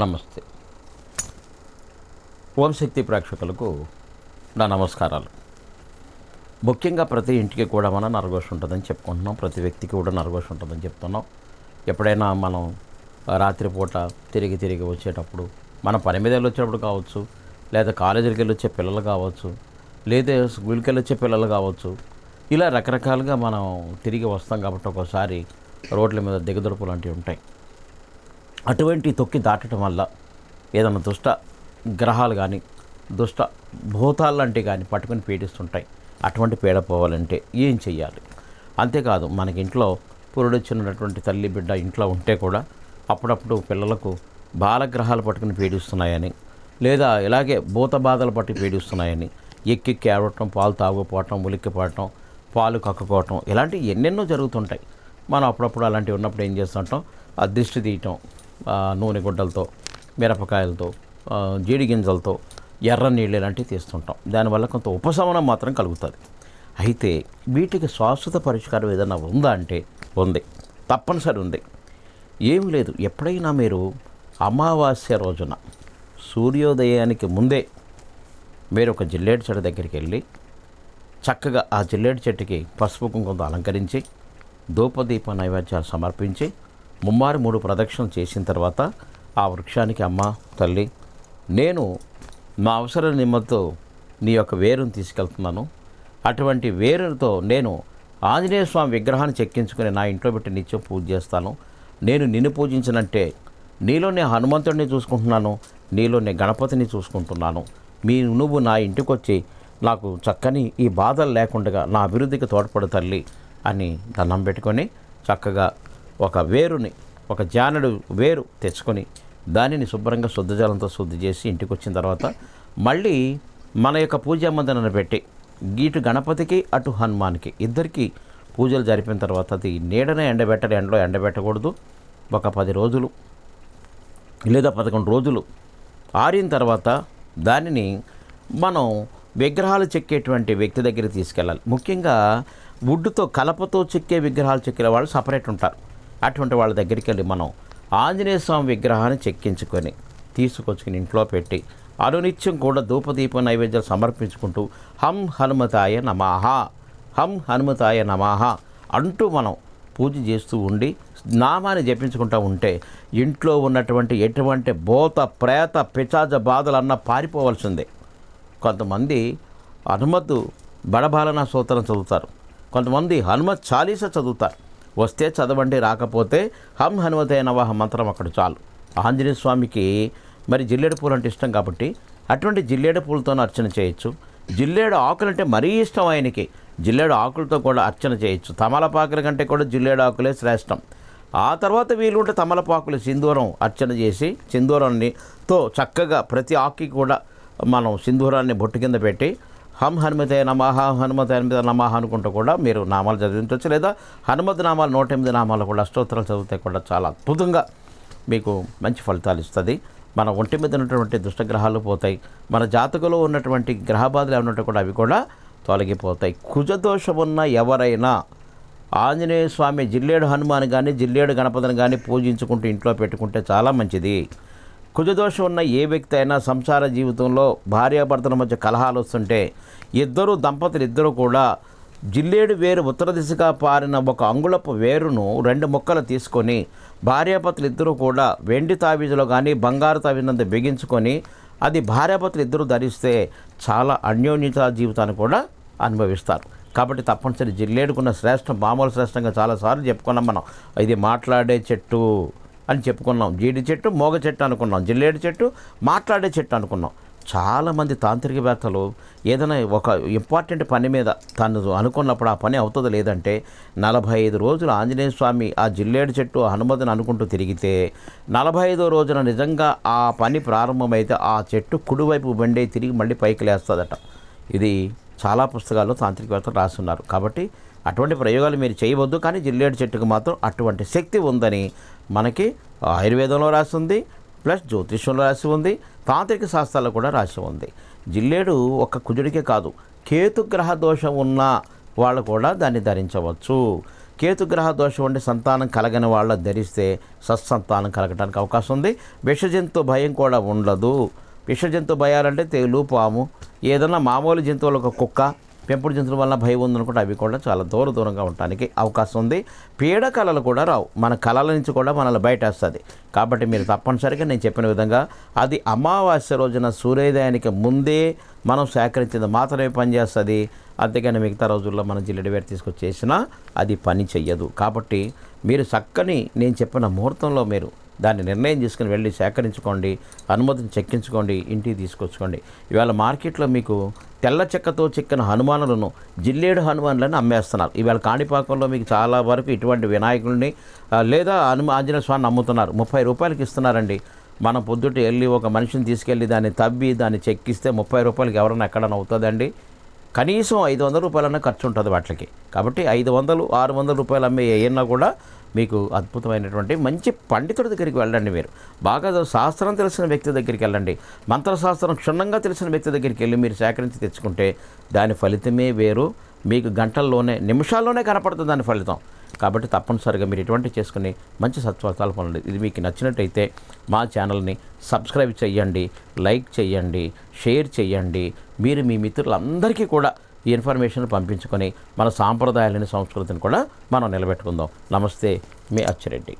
నమస్తే. ఓం శక్తి ప్రేక్షకులకు నా నమస్కారాలు. ముఖ్యంగా ప్రతి ఇంటికి కూడా మనం నరఘోష ఉంటుందని చెప్పుకుంటున్నాం. ప్రతి వ్యక్తికి కూడా నరఘోష ఉంటుందని చెప్తున్నాం. ఎప్పుడైనా మనం రాత్రిపూట తిరిగి తిరిగి వచ్చేటప్పుడు మన పని మీద వచ్చేటప్పుడు కావచ్చు లేదా కాలేజీకి వెళ్ళి వచ్చే పిల్లలు కావచ్చు లేదా స్కూల్కి వెళ్ళి వచ్చే పిల్లలు కావచ్చు ఇలా రకరకాలుగా మనం తిరిగి వస్తాం కాబట్టి ఒక్కోసారి రోడ్ల మీద దిగదుడుపు లాంటివి ఉంటాయి. అటువంటి తొక్కి దాటడం వల్ల ఏదైనా దుష్ట గ్రహాలు కానీ దుష్ట భూతాలు లాంటివి కానీ పట్టుకొని పీడిస్తుంటాయి. అటువంటి పీడ పోవాలంటే ఏం చెయ్యాలి? అంతేకాదు మనకి ఇంట్లో పురుడొచ్చినటువంటి తల్లి బిడ్డ ఇంట్లో ఉంటే కూడా అప్పుడప్పుడు పిల్లలకు బాలగ్రహాలు పట్టుకుని పీడిస్తున్నాయని లేదా ఇలాగే భూత బాధలు పట్టి పీడిస్తున్నాయని ఎక్కెక్కి ఆడటం పాలు తాగుపోవటం ఉలిక్కిపోవటం పాలు కక్కుకోవటం ఇలాంటివి ఎన్నెన్నో జరుగుతుంటాయి. మనం అప్పుడప్పుడు అలాంటివి ఉన్నప్పుడు ఏం చేస్తుంటాం? ఆ తీయటం నూనె గుడ్డలతో మిరపకాయలతో జీడి గింజలతో ఎర్ర నీళ్ళు ఇలాంటివి తీస్తుంటాం. దానివల్ల కొంత ఉపశమనం మాత్రం కలుగుతుంది. అయితే వీటికి శాశ్వత పరిష్కారం ఏదైనా ఉందా అంటే ఉంది. తప్పనిసరి ఉంది. ఏం లేదు. ఎప్పుడైనా మీరు అమావాస్య రోజున సూర్యోదయానికి ముందే మీరు ఒక జిల్లేడు చెట్టు దగ్గరికి వెళ్ళి చక్కగా ఆ జిల్లేడు చెట్టుకి పసుపు కుంకుమతో అలంకరించి ధూపదీప నైవేద్యాలు సమర్పించి ముమ్మారు మూడు ప్రదక్షిణలు చేసిన తర్వాత ఆ వృక్షానికి అమ్మ తల్లి నేను నా అవసర నిమ్మతో నీ యొక్క వేరును తీసుకెళ్తున్నాను. అటువంటి వేరుతో నేను ఆంజనేయ స్వామి విగ్రహాన్ని చెక్కించుకుని నా ఇంట్లో పెట్టి నిత్యం పూజ చేస్తాను. నేను నిన్ను పూజించినంటే నీలో నేను హనుమంతుడిని చూసుకుంటున్నాను. నీలో నేను గణపతిని చూసుకుంటున్నాను. మీ నువ్వు నా ఇంటికి వచ్చి నాకు చక్కని ఈ బాధలు లేకుండా నా అభివృద్ధికి తోడ్పడు తల్లి అని దండం పెట్టుకొని చక్కగా ఒక వేరుని ఒక జానడు వేరు తెచ్చుకొని దానిని శుభ్రంగా శుద్ధ జలంతో శుద్ధి చేసి ఇంటికి వచ్చిన తర్వాత మళ్ళీ మన యొక్క పూజా మందిరాన్ని పెట్టి ఇటు గణపతికి అటు హనుమాన్కి ఇద్దరికి పూజలు జరిపిన తర్వాత అది నీడనే ఎండబెట్టాలి ఎండలో ఎండబెట్టకూడదు. ఒక పది రోజులు లేదా పదకొండు రోజులు ఆరిన తర్వాత దానిని మనం విగ్రహాలు చెక్కేటువంటి వ్యక్తి దగ్గరికి తీసుకెళ్ళాలి. ముఖ్యంగా వుడ్తో కలపతో చెక్కే విగ్రహాలు చెక్కే వాళ్ళు సపరేట్ ఉంటారు. అటువంటి వాళ్ళ దగ్గరికి వెళ్ళి మనం ఆంజనేయ స్వామి విగ్రహాన్ని చెక్కించుకొని తీసుకొచ్చుకుని ఇంట్లో పెట్టి అనునిత్యం కూడా ధూపదీప నైవేద్యాలు సమర్పించుకుంటూ హం హనుమతాయ నమాహ హం హనుమతాయ నమాహ అంటూ మనం పూజ చేస్తూ ఉండి నామాన్ని జపించుకుంటూ ఉంటే ఇంట్లో ఉన్నటువంటి ఎటువంటి భూత ప్రేత పిచాజ బాధలన్నా పారిపోవాల్సిందే. కొంతమంది హనుమతు బడబాలన సూత్రం చదువుతారు. కొంతమంది హనుమత్ చాలీస చదువుతారు. వస్తే చదవండి రాకపోతే హం హనుమతే నవహ మంత్రం అక్కడ చాలు. ఆంజనేయ స్వామికి మరి జిల్లేడు పూలు అంటే ఇష్టం కాబట్టి అటువంటి జిల్లేడు పూలతో అర్చన చేయొచ్చు. జిల్లేడు ఆకులంటే మరీ ఇష్టం ఆయనకి. జిల్లేడు ఆకులతో కూడా అర్చన చేయొచ్చు. తమలపాకుల కంటే కూడా జిల్లేడు ఆకులే శ్రేష్టం. ఆ తర్వాత వీలుంటే తమలపాకులు సింధూరం అర్చన చేసి సింధూరాన్ని తో చక్కగా ప్రతి ఆకి కూడా మనం సింధూరాన్ని బొట్టు కింద పెట్టి హం హనుమతే నమః హనుమత హనుమత నమః అనుకుంటూ కూడా మీరు నామాలు చదివించవచ్చు లేదా హనుమత నామాలు నూట ఎనిమిది నామాలు కూడా అష్టోత్తరాలు చదివితే కూడా చాలా అద్భుతంగా మీకు మంచి ఫలితాలు ఇస్తుంది. మన ఒంటి మీద ఉన్నటువంటి దుష్టగ్రహాలు పోతాయి. మన జాతకంలో ఉన్నటువంటి గ్రహ బాధలు ఏమన్నట్టు కూడా అవి కూడా తొలగిపోతాయి. కుజదోషం ఉన్న ఎవరైనా ఆంజనేయ స్వామి జిల్లేడు హనుమాన్ కానీ జిల్లేడు గణపతిని కానీ పూజించుకుంటూ ఇంట్లో పెట్టుకుంటే చాలా మంచిది. కుజదోషం ఉన్న ఏ వ్యక్తి అయినా సంసార జీవితంలో భార్యాభర్తల మధ్య కలహాలు వస్తుంటే ఇద్దరు దంపతులు ఇద్దరు కూడా జిల్లేడు వేరు ఉత్తర దిశగా పారిన ఒక అంగుళపు వేరును రెండు ముక్కలు తీసుకొని భార్యాభర్తలు ఇద్దరు కూడా వెండి తావీజులో కానీ బంగారు తావీజంత బిగించుకొని అది భార్యాభర్తలు ఇద్దరు ధరిస్తే చాలా అన్యోన్యత జీవితాన్ని కూడా అనుభవిస్తారు. కాబట్టి తప్పనిసరి జిల్లేడుకున్న శ్రేష్టం మామూలు శ్రేష్టంగా చాలాసార్లు చెప్పుకున్నాం మనం. ఇది మాట్లాడే చెట్టు. అని చెప్పుకున్నాం. జీడి చెట్టు మోగ చెట్టు అనుకున్నాం. జిల్లేడు చెట్టు మాట్లాడే చెట్టు అనుకున్నాం. చాలామంది తాంత్రికవేత్తలు ఏదైనా ఒక ఇంపార్టెంట్ పని మీద తను అనుకున్నప్పుడు ఆ పని అవుతుందో లేదంటే నలభై ఐదు రోజులు ఆంజనేయ స్వామి ఆ జిల్లేడు చెట్టు హనుమతిని అనుకుంటూ తిరిగితే నలభై ఐదో రోజున నిజంగా ఆ పని ప్రారంభమైతే ఆ చెట్టు కుడివైపు బండే తిరిగి మళ్ళీ పైకి లేస్తుందట. ఇది చాలా పుస్తకాల్లో తాంత్రికవేత్తలు రాస్తున్నారు కాబట్టి అటువంటి ప్రయోగాలు మీరు చేయవద్దు కానీ జిల్లేడు చెట్టుకు మాత్రం అటువంటి శక్తి ఉందని మనకి ఆయుర్వేదంలో రాసి ఉంది ప్లస్ జ్యోతిష్యంలో రాసి ఉంది తాంత్రిక శాస్త్రాల్లో కూడా రాసి ఉంది. జిల్లేడు ఒక కుజుడికే కాదు కేతుగ్రహ దోషం ఉన్న వాళ్ళు కూడా దాన్ని ధరించవచ్చు. కేతుగ్రహ దోషం ఉండి సంతానం కలగని వాళ్ళ ధరిస్తే సత్సంతానం కలగడానికి అవకాశం ఉంది. విషజంతు భయం కూడా ఉండదు. విషజంతు భయాలంటే తేలు పాము ఏదైనా మామూలు జంతువులు ఒక కుక్క పెంపుడు జంతువుల వల్ల భయం ఉందనుకుంటే అవి కూడా చాలా దూర దూరంగా ఉండటానికి అవకాశం ఉంది. పీడ కళలు కూడా రావు. మన కళల నుంచి కూడా మనల్ని బయటేస్తుంది. కాబట్టి మీరు తప్పనిసరిగా నేను చెప్పిన విధంగా అది అమావాస్య రోజున సూర్యోదయానికి ముందే మనం సేకరించింది మాత్రమే పనిచేస్తుంది. అంతేగాని మిగతా రోజుల్లో మనం జిల్లెడి వేరు తీసుకొచ్చి చేసినా అది పని చెయ్యదు. కాబట్టి మీరు చక్కని నేను చెప్పిన ముహూర్తంలో మీరు దాన్ని నిర్ణయం తీసుకుని వెళ్ళి సేకరించుకోండి అనుమతిని చెక్కించుకోండి ఇంటికి తీసుకొచ్చుకోండి. ఇవాళ మార్కెట్లో మీకు తెల్ల చెక్కతో చెక్కిన హనుమానులను జిల్లేడు హనుమానులను అమ్మేస్తున్నారు. ఇవాళ కాణిపాకంలో మీకు చాలా వరకు ఇటువంటి వినాయకుడిని లేదా హనుమ ఆంజనేయ స్వామిని అమ్ముతున్నారు ముప్పై రూపాయలకి ఇస్తున్నారండి. మనం పొద్దుట వెళ్ళి ఒక మనిషిని తీసుకెళ్ళి దాన్ని తవ్వి దాన్ని చెక్కిస్తే ముప్పై రూపాయలకి ఎవరైనా ఎక్కడైనా అవుతుందండి? కనీసం ఐదు వందల రూపాయలన్నా ఖర్చు ఉంటుంది వాటికి. కాబట్టి ఐదు వందలు ఆరు వందల రూపాయలు అమ్మే ఏమన్నా కూడా మీకు అద్భుతమైనటువంటి మంచి పండితుడి దగ్గరికి వెళ్ళండి మీరు. బాగా శాస్త్రం తెలిసిన వ్యక్తి దగ్గరికి వెళ్ళండి. మంత్రశాస్త్రం క్షుణ్ణంగా తెలిసిన వ్యక్తి దగ్గరికి వెళ్ళి మీరు సేకరించి తెచ్చుకుంటే దాని ఫలితమే వేరు. మీకు గంటల్లోనే నిమిషాల్లోనే కనపడుతుంది దాని ఫలితం. కాబట్టి తప్పనిసరిగా మీరు ఇటువంటి చేసుకుని మంచి సత్ఫలితాలు పొందండి. ఇది మీకు నచ్చినట్టయితే మా ఛానల్ని సబ్స్క్రైబ్ చేయండి లైక్ చేయండి షేర్ చేయండి. మీరు మీ మిత్రులందరికీ కూడా ఈ ఇన్ఫర్మేషన్ పంపించుకొని మన సాంప్రదాయాలని సంస్కృతిని కూడా మనం నిలబెట్టుకుందాం. నమస్తే మీ అచ్చిరెడ్డి.